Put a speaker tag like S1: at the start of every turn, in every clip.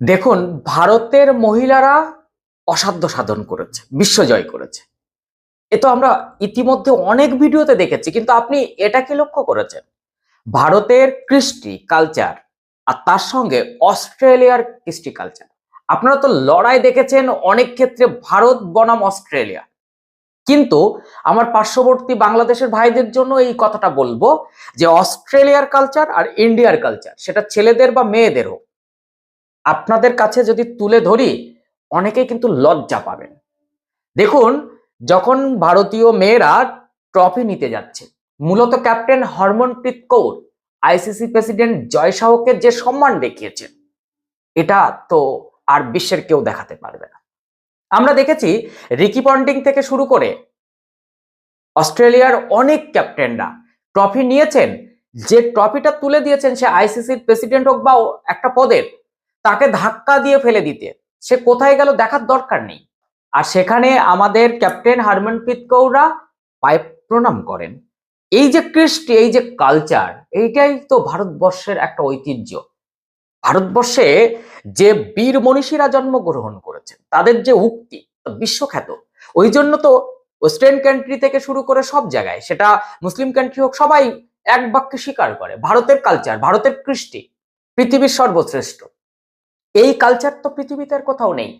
S1: দেখুন, ভারতের মহিলারা অসাধ্য সাধন করেছে বিশ্বজয় করেছে। এ তো আমরা ইতিমধ্যে অনেক ভিডিওতে দেখেছি, কিন্তু আপনি এটা কি লক্ষ্য করেছেন? ভারতের কৃষ্টি কালচার আর তার সঙ্গে অস্ট্রেলিয়ার কৃষ্টি কালচার আপনারা তো লড়াই দেখেছেন, অনেক ক্ষেত্রে ভারত বনাম অস্ট্রেলিয়া। কিন্তু আমার পার্শ্ববর্তী বাংলাদেশের ভাইদের জন্য এই কথাটা বলব যে অস্ট্রেলিয়ার কালচার আর ইন্ডিয়ার কালচার সেটা ছেলেদের বা মেয়েদের হোক। আপনাদের কাছে যদি তুলে ধরি, অনেকেই কিন্তু লজ্জা পাবেন। দেখুন, যখন ভারতীয় মেয়েরা ট্রফি নিতে যাচ্ছে, মূলত captain Harmanpreet Kaur ICC president Jay শাহকে যে সম্মান দেখিয়েছেন, এটা তো আর বিশ্বের কেউ দেখাতে পারবে না। আমরা দেখেছি, রিকি পন্টিং থেকে শুরু করে অস্ট্রেলিয়ার অনেক ক্যাপ্টেনরা ট্রফি নিয়েছেন, যে ট্রফিটা তুলে দিয়েছেন সে আইসিসির প্রেসিডেন্ট হোক বা একটা পদের তাকে ধাক্কা দিয়ে ফেলে দিতে। সে কোথায় গেল দেখার দরকার নেই। আর সেখানে আমাদের ক্যাপ্টেন হারমনপ্রীত কৌরা পায়ে প্রণাম করেন। এই যে কৃষ্টি, এই যে কালচার এইটাই তো ভারতবর্ষের একটা ঐতিহ্য। ভারতবর্ষে যে বীর মনীষীরা জন্মগ্রহণ করেছেন, তাদের যে উক্তি বিশ্বখ্যাত। ওই জন্য তো ওয়েস্টার্ন কান্ট্রি থেকে শুরু করে সব জায়গায়, সেটা মুসলিম কান্ট্রি হোক, সবাই এক বাক্যে স্বীকার করে, ভারতের কালচার ভারতের কৃষ্টি, পৃথিবীর সর্বশ্রেষ্ঠ। এই কালচার তো পৃথিবীতে আর কোথাও নেই।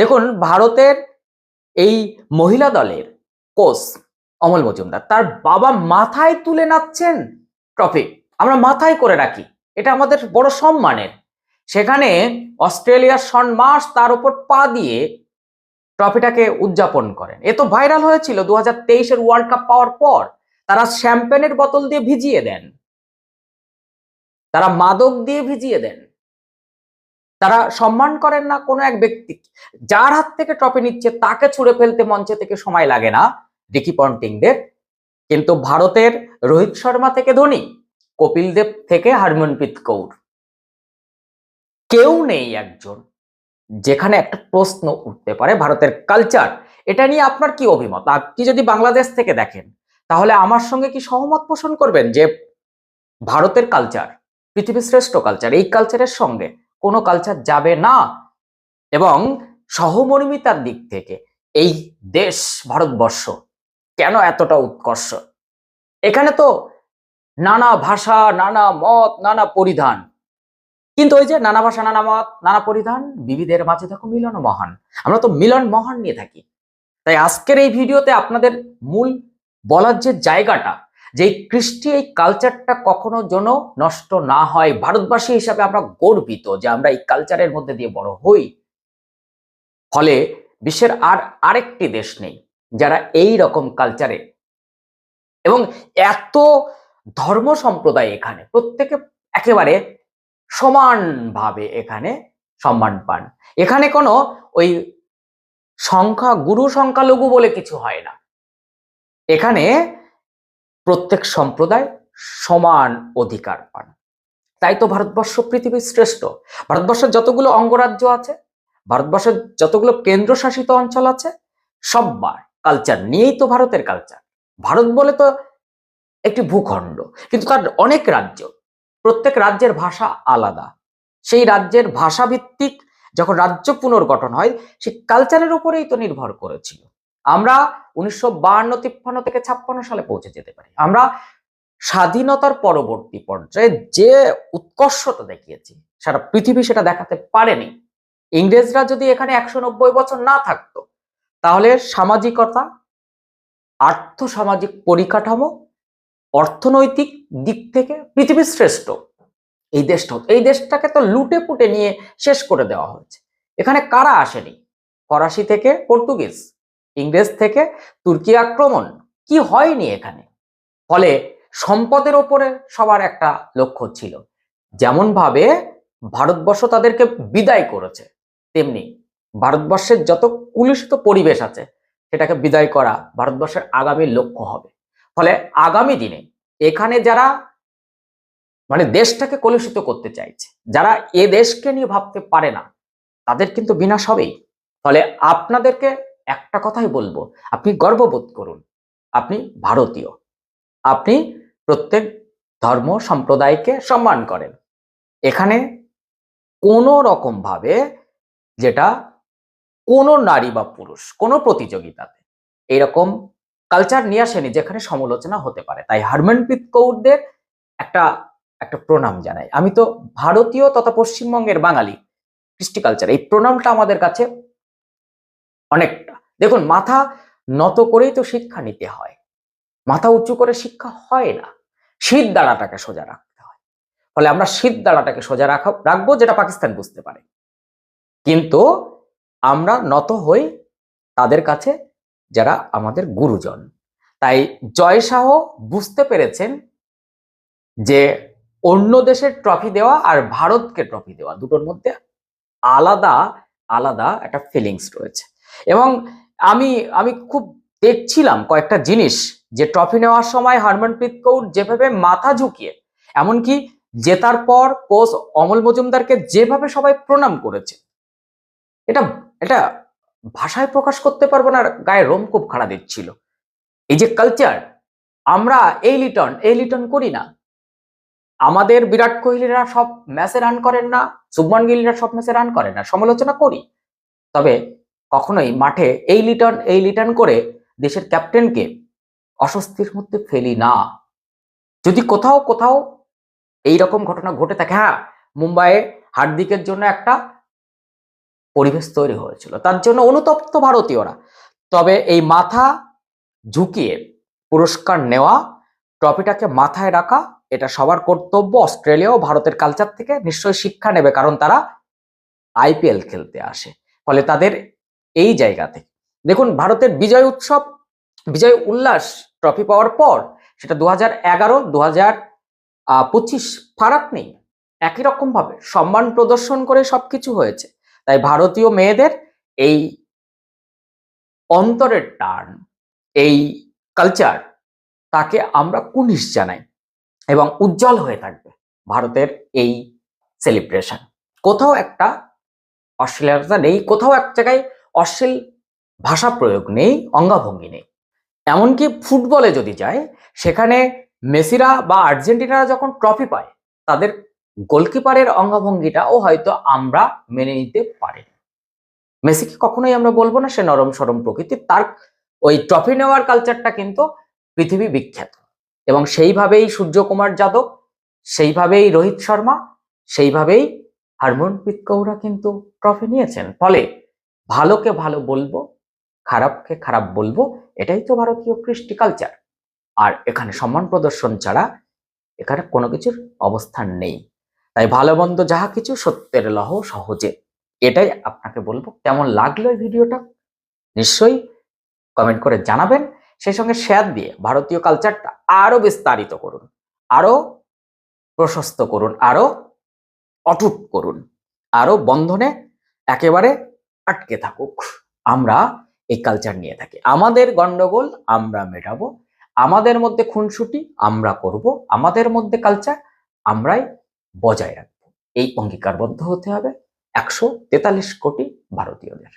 S1: দেখুন, ভারতের এই মহিলা দলের কোচ অমল মজুমদার, তার বাবা মাথায় তুলে নাচছেন ট্রফি। আমরা মাথায় করে রাখি, এটা আমাদের বড় সম্মানের। সেখানে অস্ট্রেলিয়ার সন মাস তার উপর পা দিয়ে ট্রফিটাকে উদযাপন করেন। এ তো ভাইরাল হয়েছিল দু হাজার ওয়ার্ল্ড কাপ পাওয়ার পর। তারা শ্যাম্পেনের বোতল দিয়ে ভিজিয়ে দেন। তারা মাদক দিয়ে ভিজিয়ে দেন। তারা সম্মান করেন না কোনো এক ব্যক্তি। যার হাত থেকে ট্রফি নিচ্ছে, তাকে ছুঁড়ে ফেলতে মঞ্চে থেকে সময় লাগে না। রিকি পন্টিংদের, কিন্তু ভারতের রোহিত শর্মা থেকে ধোনি, কপিল দেব থেকে হারমনপ্রীত কৌর। কেউ নেই একজন যেখানে একটা প্রশ্ন উঠতে পারে ভারতের কালচার এটা নিয়ে আপনার কি অভিমত? আপনি যদি বাংলাদেশ থেকে দেখেন, তাহলে আমার সঙ্গে কি সহমত পোষণ করবেন যে ভারতের কালচার পৃথিবীর শ্রেষ্ঠ কালচার এই কালচারের সঙ্গে কোনো কালচার যাবে না। এবং সহমর্মিতার দিক থেকে এই দেশ ভারতবর্ষ কেন এতটা উৎকর্ষ? এখানে তো নানা ভাষা, নানা মত, নানা পরিধান। কিন্তু ওই যে নানা ভাষা, নানা মত, নানা পরিধান, বিবিধের মাঝে দেখো মিলন মহান। আমরা তো মিলন মহান নিয়ে থাকি। তাই আজকের এই ভিডিওতে আপনাদের মূল বলার যে জায়গাটা যে কৃষ্টি এই কালচারটা কখনো যেন নষ্ট না হয়। ভারতবাসী হিসাবে আমরা গর্বিত যে আমরা এই কালচারের মধ্যে দিয়ে বড় হই। ফলে বিশ্বের আর আরেকটি দেশ নেই যারা এই রকম কালচারে এবং এত ধর্ম সম্প্রদায় এখানে, প্রত্যেকে একেবারে সমানভাবে এখানে সম্মান পান। এখানে কোনো ওই সংখ্যা, গুরু সংখ্যালঘু বলে কিছু হয় না। এখানে প্রত্যেক সম্প্রদায় সমান অধিকার পান। তাই তো ভারতবর্ষ পৃথিবীর শ্রেষ্ঠ। ভারতবর্ষের যতগুলো অঙ্গরাজ্য আছে, ভারতবর্ষের যতগুলো কেন্দ্রশাসিত অঞ্চল আছে, সববার কালচার নিয়েই তো ভারতের কালচার ভারত বলে তো একটি ভূখণ্ড। কিন্তু তার অনেক রাজ্য, প্রত্যেক রাজ্যের ভাষা আলাদা। সেই রাজ্যের ভাষাভিত্তিক যখন রাজ্য পুনর্গঠন হয়, সেই কালচারের উপরেই তো নির্ভর করেছিল। আমরা উনিশশো বাহান্ন, তিপ্পান্ন থেকে ছাপ্পান্ন সালে পৌঁছে যেতে পারি। আমরা স্বাধীনতার পরবর্তী পর্যায়ে যে উৎকর্ষতা দেখিয়েছি, সারা পৃথিবী সেটা দেখাতে পারেনি। ইংরেজরা যদি এখানে একশো নব্বই বছর না থাকতো, তাহলে সামাজিকতা আর্থ সামাজিক পরিকাঠামো, অর্থনৈতিক দিক থেকে পৃথিবীর শ্রেষ্ঠ। এই দেশটা এই দেশটাকে তো লুটে পুটে নিয়ে শেষ করে দেওয়া হয়েছে। এখানে কারা আসেনি? ফরাসি থেকে পর্তুগিজ। ইংরেজ থেকে তুর্কি আক্রমণ কি হয়নি এখানে? ফলে সম্পদের ওপরে সবার একটা লক্ষ্য ছিল। যেমন ভাবে ভারতবর্ষ তাদেরকে বিদায় করেছে, তেমনি ভারতবর্ষের যত কুলুষিত পরিবেশ আছে, সেটাকে বিদায় করা ভারতবর্ষের আগামী লক্ষ্য হবে। ফলে আগামী দিনে এখানে যারা মানে দেশটাকে কলুষিত করতে চাইছে, যারা এ দেশকে নিয়ে ভাবতে পারে না, তাদের কিন্তু বিনাশ হবেই। ফলে আপনাদেরকে একটা কথাই বলব, আপনি গর্ববোধ করুন, আপনি ভারতীয়। আপনি প্রত্যেক ধর্ম সম্প্রদায়কে সম্মান করেন। এখানে কোনো রকম ভাবে যেটা কোনো নারী বা পুরুষ, কোনো প্রতিযোগিতাতে, এরকম কালচার নিয়ে আসেনি যেখানে সমালোচনা হতে পারে। তাই হারমনপ্রীত কৌরদের একটা একটা প্রণাম জানাই। আমি তো ভারতীয় তথা পশ্চিমবঙ্গের বাঙালি কৃষ্টি কালচার এই প্রণামটা আমাদের কাছে অনেকটা। দেখুন, মাথা নত করেই তো শিক্ষা নিতে হয়। মাথা উঁচু করে শিক্ষা হয় না। শীত দাঁড়াটাকে সোজা রাখতে হয়। ফলে আমরা শীত দাঁড়াটাকে সোজা রাখা, রাখব যেটা পাকিস্তান বুঝতে পারে। কিন্তু আমরা নত হই তাদের কাছে যারা আমাদের গুরুজন। তাই জয় শাহ বুঝতে পেরেছেন যে অন্য দেশের ট্রফি দেওয়া আর ভারতকে ট্রফি দেওয়া দুটোর মধ্যে আলাদা আলাদা একটা ফিলিংস রয়েছে। এবং আমি আমি খুব দেখছিলাম কয়েকটা জিনিস যে ট্রফি নেওয়ার সময় হরমনপ্রীত কৌর যেভাবে মাথা ঝুঁকিয়ে, এমনকি জেতার পর কোচ অমল মজুমদারকে যেভাবে সবাই প্রণাম করেছে, এটা এটা ভাষায় প্রকাশ করতে পারব না, গায়ে রোম খুব খাড়া দিচ্ছিল। এই যে কালচার আমরা এই লিটন এই লিটন করি না। আমাদের বিরাট কোহলিরা সব ম্যাচে রান করেন না, শুভমান গিলরা সব ম্যাচে রান করেন না, সমালোচনা করি। তবে কখনোই মাঠে এই লিটন এই লিটন করে দেশের ক্যাপ্টেনকে অস্বস্তির মধ্যে ফেলি না। যদি কোথাও কোথাও এই রকম ঘটনা ঘটে থাকে হ্যাঁ মুম্বাইয়ে হার্দিকের জন্য একটা পরিবেশ তৈরি হয়েছিল, তার জন্য অনুতপ্ত ভারতীয়রা। তবে এই মাথা ঝুঁকিয়ে পুরস্কার নেওয়া, ট্রফিটাকে মাথায় রাখা, এটা সবার কর্তব্য। অস্ট্রেলিয়া ও ভারতের কালচার থেকে নিশ্চয়ই শিক্ষা নেবে, কারণ তারা আইপিএল খেলতে আসে। ফলে তাদের এই জায়গাতে। দেখুন, ভারতের বিজয় উৎসব, বিজয় উল্লাস ট্রফি পাওয়ার পর সেটা দু হাজার এগারো দু হাজার পঁচিশ ফারাক নেই। একই রকম ভাবে সম্মান প্রদর্শন করে সবকিছু হয়েছে। তাই ভারতীয় মেয়েদের এই অন্তরের টার্ন এই কালচার তাকে আমরা কুনিশ জানাই এবং উজ্জ্বল হয়ে থাকবে ভারতের এই সেলিব্রেশন কোথাও একটা অশ্লীলতা নেই, কোথাও এক জায়গায় অশ্লীল ভাষা প্রয়োগ নেই, অঙ্গাভঙ্গি নেই। এমনকি ফুটবলে যদি যায়, সেখানে মেসিরা বা আর্জেন্টিনারা যখন ট্রফি পায়, তাদের গোলকিপারের অঙ্গভঙ্গিটাও হয়তো আমরা মেনে নিতে পারি। মেসিকে কখনোই আমরা বলব না, সে নরম সরম প্রকৃতির তার ওই ট্রফি নেওয়ার কালচারটা কিন্তু পৃথিবী বিখ্যাত। এবং সেইভাবেই সূর্যকুমার যাদব, সেইভাবেই রোহিত শর্মা, সেইভাবেই হারমনপ্রীত কৌরা কিন্তু ট্রফি নিয়েছেন। ফলে ভালোকে ভালো বলব, খারাপকে খারাপ বলব, এটাই তো ভারতীয় কৃষ্টি কালচার আর এখানে সম্মান প্রদর্শন ছাড়া এখানে কোনো কিছুর অবস্থান নেই। তাই ভালো মন্দ যাহা কিছু সত্যের লহ সহজে। এটাই আপনাকে বলব, কেমন লাগল এই ভিডিওটা? নিশ্চয়ই কমেন্ট করে জানাবেন। সেই সঙ্গে শেয়ার দিয়ে ভারতীয় কালচারটা আরও বিস্তারিত করুন, আরও প্রশস্ত করুন, আরও অটুট করুন, আরও বন্ধনে একেবারে আটকে থাকুক। আমরা এই কালচার নিয়ে থাকি। আমাদের গন্ডগোল, আমরা মেটাবো। আমাদের মধ্যে খুনসুটি, আমরা করব। আমাদের মধ্যে কালচার আমরাই বজায় রাখব। এই অঙ্গীকারবদ্ধ হতে হবে। একশো তেতাল্লিশ কোটি ভারতীয়দের।